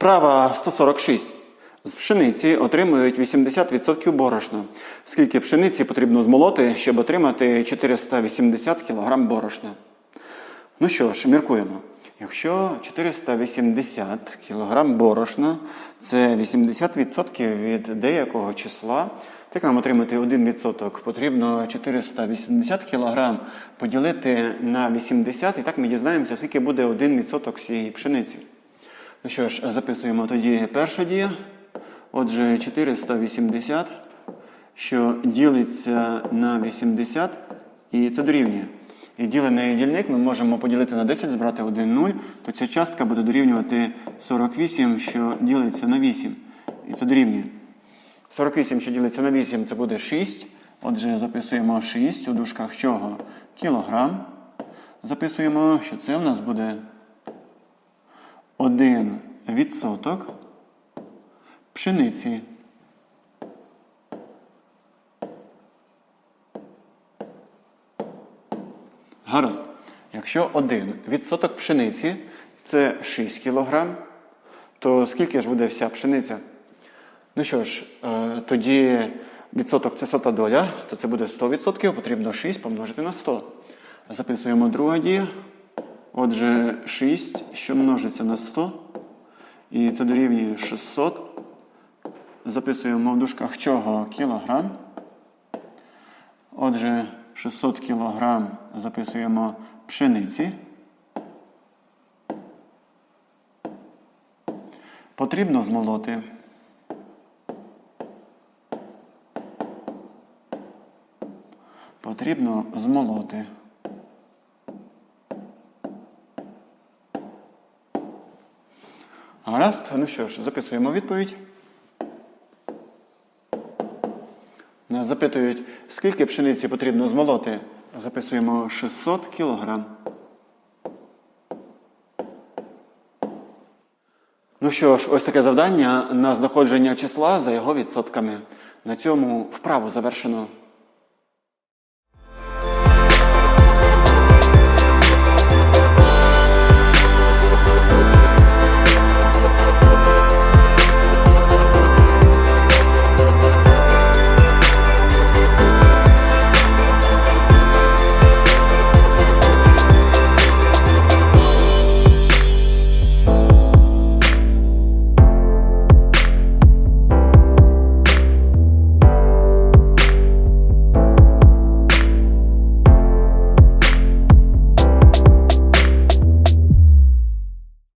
Вправа 146. З пшениці отримують 80% борошна. Скільки пшениці потрібно змолоти, щоб отримати 480 кг борошна? Ну що ж, міркуємо. Якщо 480 кг борошна це 80% від деякого числа, так нам отримати 1%, потрібно 480 кг поділити на 80, і так ми дізнаємося, скільки буде 1% всієї пшениці. Ну що ж, записуємо тоді першу дію. Отже, 480, що ділиться на 80, і це дорівнює. І ділений дільник ми можемо поділити на 10, збрати 1 0, то ця частка буде дорівнювати 48, що ділиться на 8. І це дорівнює. 48, що ділиться на 8, це буде 6. Отже, записуємо 6 у дужках чого? Кілограм. Записуємо, що це в нас буде 1 відсоток пшениці. Гаразд. Якщо 1 відсоток пшениці це 6 кг, то скільки ж буде вся пшениця? Ну що ж, е, тоді відсоток це сота доля, то це буде 100%, потрібно 6 помножити на 100. Записуємо друга дія. Отже, 6, що множиться на 100, і це дорівнює 600. Записуємо в дужках чого кілограм. Отже, 600 кілограм записуємо пшениці. Потрібно змолоти. Потрібно змолоти. Гаразд, ну що ж, записуємо відповідь. Нас запитують, скільки пшениці потрібно змолоти. Записуємо 600 кілограм. Ну що ж, ось таке завдання на знаходження числа за його відсотками. На цьому вправу завершено.